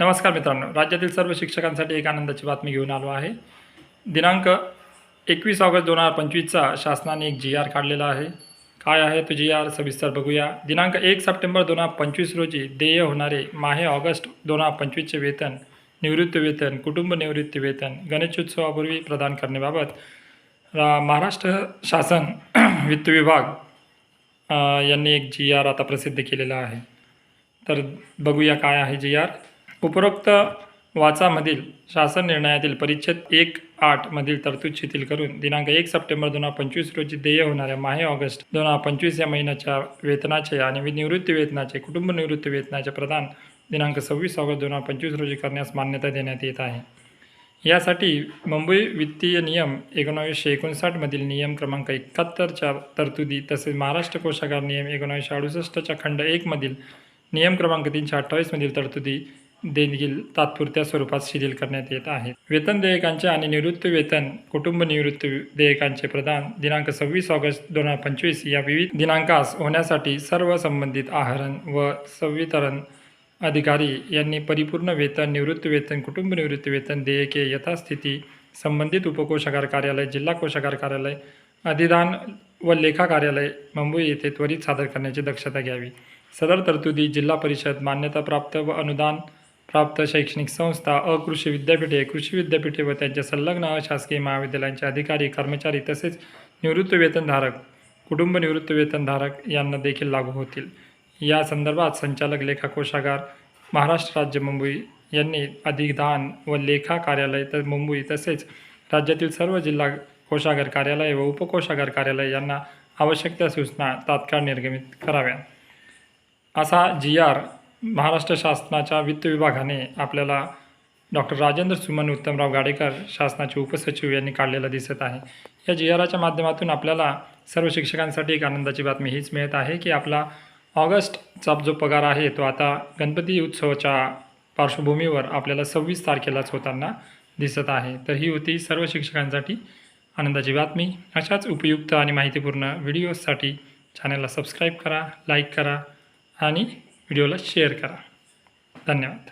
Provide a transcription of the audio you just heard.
नमस्कार मित्रांनो. राज्यातील सर्व शिक्षकांसाठी एक आनंदाची बातमी घेऊन आलो आहे. दिनांक एकवीस ऑगस्ट दोन हजार पंचवीसचा शासनाने एक जी आर काढलेला आहे. काय आहे तो जी आर सविस्तर बघूया. दिनांक एक सप्टेंबर दोन हजार पंचवीस रोजी देय होणारे माहे ऑगस्ट दोन हजार पंचवीसचे वेतन निवृत्ती वेतन कुटुंब निवृत्ती वेतन गणेशोत्सवापूर्वी प्रदान करण्याबाबत रा महाराष्ट्र शासन वित्त विभाग यांनी एक जी आर आता प्रसिद्ध केलेला आहे. तर बघूया काय आहे जी आर उपरोक्त वाचामधील शासन निर्णयातील परिच्छेद एक आठमधील तरतूद शिथिल करून दिनांक एक सप्टेंबर दोन हजार पंचवीस रोजी देय होणाऱ्या माहे ऑगस्ट दोन हजार पंचवीस या महिन्याच्या वेतनाचे आणि निवृत्ती वेतनाचे कुटुंब निवृत्ती वेतनाचे प्रदान दिनांक सव्वीस ऑगस्ट दोन हजार पंचवीस रोजी करण्यास मान्यता देण्यात येत आहे. यासाठी मुंबई वित्तीय नियम एकोणावीसशे एकोणसाठमधील नियम क्रमांक एकाहत्तरच्या तरतुदी तसेच महाराष्ट्र कोशागार नियम एकोणावीसशे अडुसष्टच्या खंड एकमधील नियम क्रमांक तीनशे अठ्ठावीसमधील तरतुदी देणगी तात्पुरत्या स्वरूपात शिथिल करण्यात येत आहेत वेतन देयकांचे आणि निवृत्ती वेतन कुटुंब निवृत्ती देयकांचे प्रदान दिनांक सव्वीस ऑगस्ट दोन हजार पंचवीस या विविध दिनांकास होण्यासाठी सर्व संबंधित आहरण व संवितरण अधिकारी यांनी परिपूर्ण वेतन निवृत्ती वेतन कुटुंब निवृत्ती वेतन देयके यथास्थिती संबंधित उपकोषागार कार्यालय जिल्हा कोषागार कार्यालय अधिदान व लेखा कार्यालय मुंबई येथे त्वरित सादर करण्याची दक्षता घ्यावी. सदर तरतुदी जिल्हा परिषद मान्यताप्राप्त व अनुदान प्राप्त शैक्षणिक संस्था अकृषी विद्यापीठे कृषी विद्यापीठे व त्यांच्या संलग्न शासकीय महाविद्यालयांचे अधिकारी कर्मचारी तसेच निवृत्ती वेतनधारक कुटुंब निवृत्तवेतनधारक यांना देखील लागू होतील. या संदर्भात संचालक लेखा कोषागार महाराष्ट्र राज्य मुंबई यांनी अधिदान व लेखा कार्यालय तर मुंबई तसेच राज्यातील सर्व जिल्हा कोषागार कार्यालय व उपकोषागार कार्यालय यांना आवश्यक त्या सूचना तात्काळ निर्गमित कराव्या असा जी आर महाराष्ट्र शासनाच्या वित्त विभागाने आपल्याला डॉक्टर राजेंद्र सुमन उत्तमराव गाडेकर शासनाचे उपसचिव यांनी काढलेला दिसत आहे. या जी आराच्या माध्यमातून आपल्याला सर्व शिक्षकांसाठी एक आनंदाची बातमी हीच मिळत आहे की आपला ऑगस्टचा जो पगार आहे तो आता गणपती उत्सवाच्या पार्श्वभूमीवर आपल्याला सव्वीस तारखेलाच होताना दिसत आहे. तर ही होती सर्व शिक्षकांसाठी आनंदाची बातमी. अशाच उपयुक्त आणि माहितीपूर्ण व्हिडिओजसाठी चॅनलला सबस्क्राईब करा लाईक करा आणि व्हिडिओला शेअर करा. धन्यवाद.